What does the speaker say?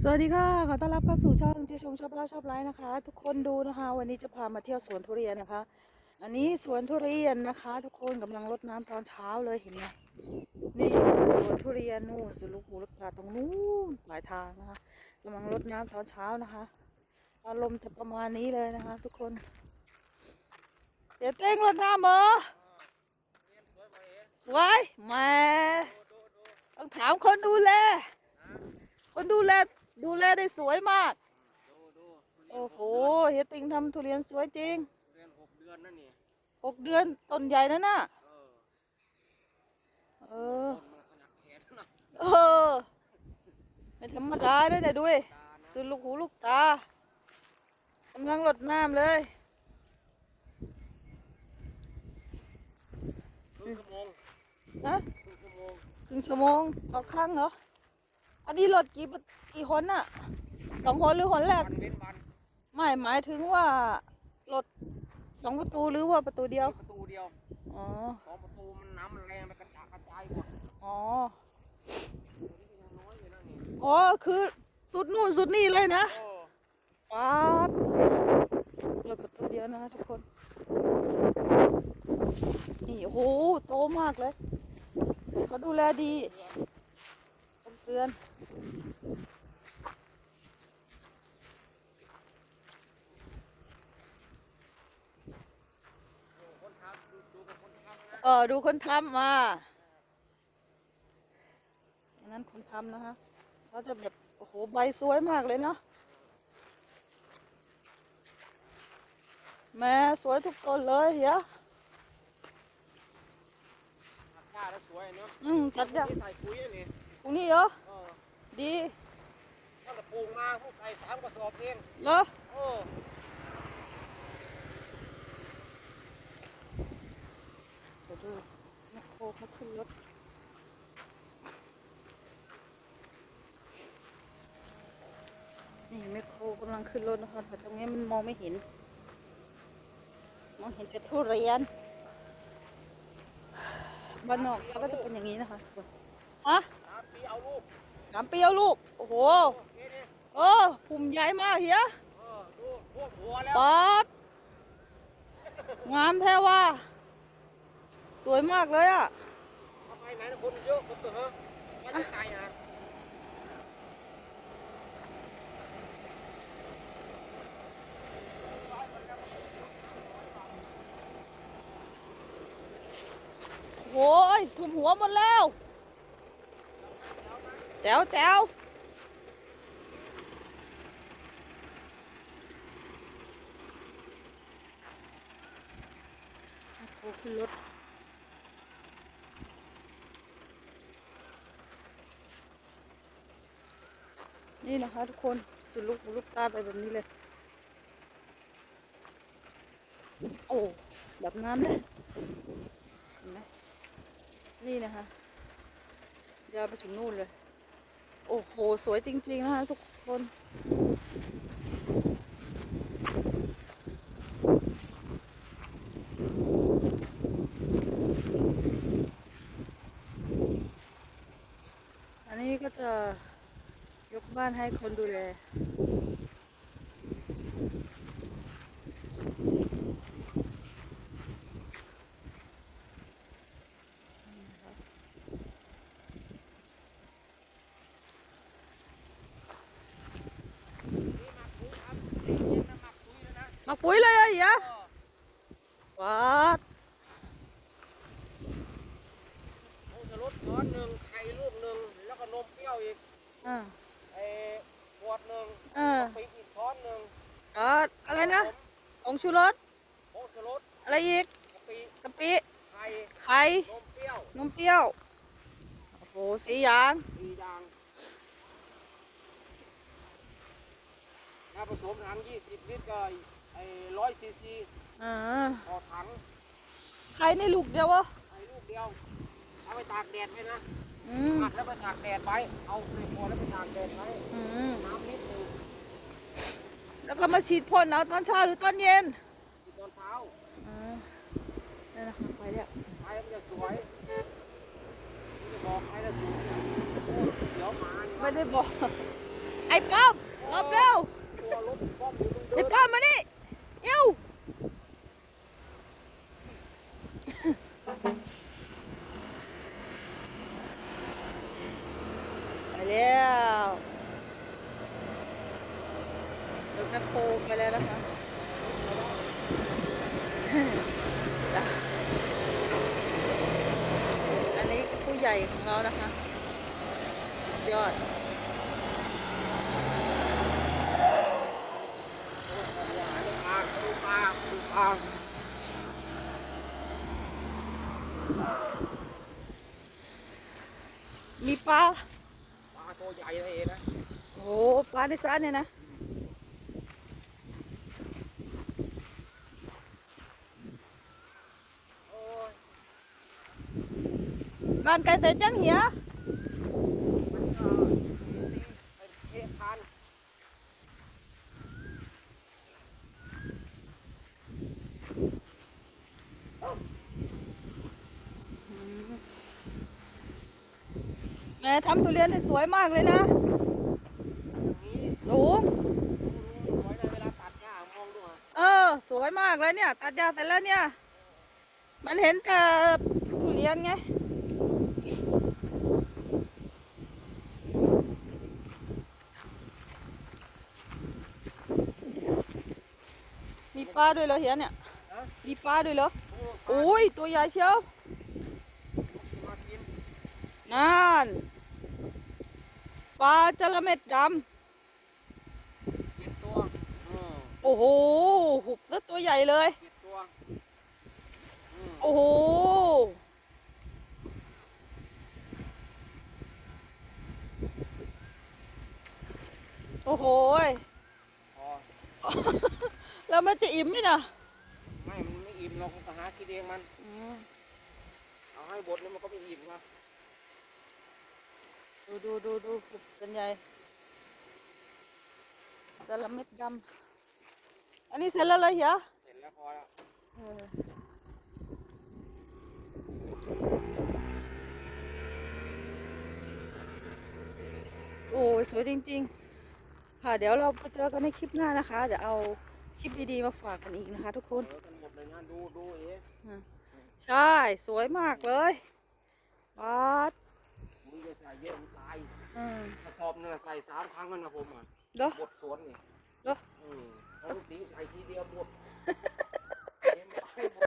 สวัสดีค่ะขอต้อนรับเข้าสู่ช่องเจชงชอบเล่าชอบไลฟ์นะคะ ทุกคนดูนะคะ วันนี้จะพามาเที่ยวสวนทุเรียนนะคะ อันนี้สวนทุเรียนนะคะ ทุกคนกำลังรดน้ำตอนเช้าเลยเห็นไหมนี่สวนทุเรียนนู่นสุลูกหูลูกตาตรงนู้นปลายทางนะคะกำลังรดน้ำตอนเช้านะคะ อารมณ์จะประมาณนี้เลยนะคะ ทุกคน เดี๋ยวเต้งรดน้ำเหรอสวยแม่ต้องถามคนดูแลคนดูแล ดูแลได้สวยมากดูดูโอ้โหเฮียติงทำทุเรียนสวยจริงเรียนหกเดือนนั่นนี่หกเดือนต้นใหญ่นะน่ะเออเออต้นมันขนาดแขนนะเออไม่ธรรมดาเลยเนี่ยด้วยตานะสุดลูกหูลูกตากำลังรดน้ำเลยครึ่งชั่วโมงนะครึ่งชั่วโมงครึ่งชั่วโมงต่อครั้งเหรอ อันนี้รถกี่ปะกี่คนน่ะสองคนหรือคนแรก วันเว้นวันไม่หมายถึงว่ารถสองประตูหรือว่าประตูเดียว ประตูเดียวอ๋อ สองประตูมันน้ำมันแรงไปกระจายกระจายหมดอ๋อตัวนี้ยังน้อยอยู่นะนี่อ๋อ คือสุดนู่นสุดนี่เลยนะเออป๊าดรถประตูเดียวนะทุกคน นี่โอ้โหโตมากเลย เขาดูแลดีต้นเตือน ดูคนทำดูดูกับคนทำนะเออดูคนทำมาอันนั้นคนทำนะคะเขาจะแบบ โอ้โห ใบสวยมากเลยเนาะแม่สวยทุกต้นเลยเฮียตัดหญ้าแล้วสวยเนาะอืมตัดยากนี่ใส่ปุ๋ยนี่ตรง นี้เหรอ เออดีตั้งแต่ปลูกมาพวกใส่สามกระสอบเองเหรอเออเดี๋ยวดูแมคโครเขาขึ้นรถนี่แมคโครกำลังขึ้นรถนะคะแต่ตรงนี้มันมองไม่เห็น มองเห็นแต่ทุเรียนบ้านนอกเขาก็จะเป็นอย่างนี้นะคะฮะสามปี เอาลูกสามปีเอาลูก โอ้โหโอเคนี่เออภูมิใหญ่มากเฮียเออดูพวกหัวแล้ว ปอดงามแท้ว่า สวยมากเลยอะ ทำไมไหนนะคนเยอะคนตัวเหรอไม่ได้ไกลอะโอ้ยถุมหัวหมดแล้ว แจ๋วแจ๋วโอ้ขึ้นรถนี่นะคะทุกคนสุลูกลูกตาไปแบบนี้เลย โอ้แบบน้ำเลยเห็นไหมนี่นะคะยาวไปถึงนู่นเลย โอ้โห สวยจริงๆนะคะทุกคน อันนี้ก็จะยกบ้านให้คนดูแล ปุ๋ยเลยอะเหี้ยวัดโอ้จะลดช้อนหนึ่งไข่ลูกหนึ่งแล้วก็นมเปรี้ยวอีกอ่าไอ้ขวดหนึ่งเออปีกอีกช้อนหนึ่งอ่าอะไรนะองชูรสผงชูรสอะไรอีกกะปิกะปิไข่ไข่นมเปรี้ยวนมเปรี้ยวโอ้โหสีอย่างสี่อย่างถ้าผสมถังยี่สิบลิตรก็ ไอ้ร้อยซีซีอ่าต่อถังไข่ในลูกเดียววะไอ้ลูกเดียว เอาไปตากแดดไว้นะอืมอัดแล้วไปตากแดดไว้ เอาไปพอแล้วไปตากแดดไว้ อืมน้ำนิดหนึงแล้วก็มาฉีดพ่นเอาตอนเช้าหรือตอนเย็นที่ตอนเช้า อ่านี่นะคะไปแล้วไปมันจะสวยนี่จะบอกใครจะสูงเนี่ยโอ้เดี๋ยวหมานี่ไม่ได้บอก ไอ้ป้อมหลบเร็วตัวรถป้อมอยู่ตรงไอ้เดินป้อมมานี่ เอ้วไปแล้วรถแมคโครไปแล้วนะคะอันนี้ผู้ใหญ่ของเรานะคะ ยอด ปลาดูปลาดูปลา มีปลา ปลาตัวใหญ่เลยนะ โอ้ปลาในสระเนี่ยนะบ้านไก่เสร็จยังเหีย มันก็เป็นเทพาน แม่ทำทุเรียนได้สวยมากเลยนะนี้สูงไว้ในเวลาตัดหญ้ามองดูอะเออ สวยมากเลยเนี่ย ตัดยาเสร็จแล้วเนี่ย มันเห็นแต่ทุเรียนไงมีปลาด้วยเหรอเฮียเนี่ยนะมีปลาด้วยเหรอโอ้โอ้ยตัวใหญ่เชียวมากินนั่นป ลาจระเม็ดดกินตัวอืมำโอ้โห หุบซะตัวใหญ่เลยกินตัวอืมโอ้โห โอ้โหยพอแล้วมันจะอิ่มไหมนะไม่ มันไม่อิ่มหรอกมันก็หากินเองมันอืมเอาให้บดแล้วมันก็ไม่อิ่มครับ ดูดูดูดูหุบกันใหญ่จระเม็ดดำอันนี้เสร็จแล้วเลยเหรอเสร็จแล้วพอแล้วเออโอ้ยสวยจริง ๆ ค่ะเดี๋ยวเราไปเจอกันในคลิปหน้านะคะ เดี๋ยวเอาคลิปดีๆมาฝากกันอีกนะคะ ทุกคนเออกันหมดเลยนะดูดูเอ๊ะใช่สวยมากเลยบาสมึงจะ ใส่เยอะมันตายอืมกระสอบหนึงอะใส่สามครั้งแล้วนะผมอะเด้อหมดสวนนี่เด้ออืมแล้วตีใส่ทีเดียวหมด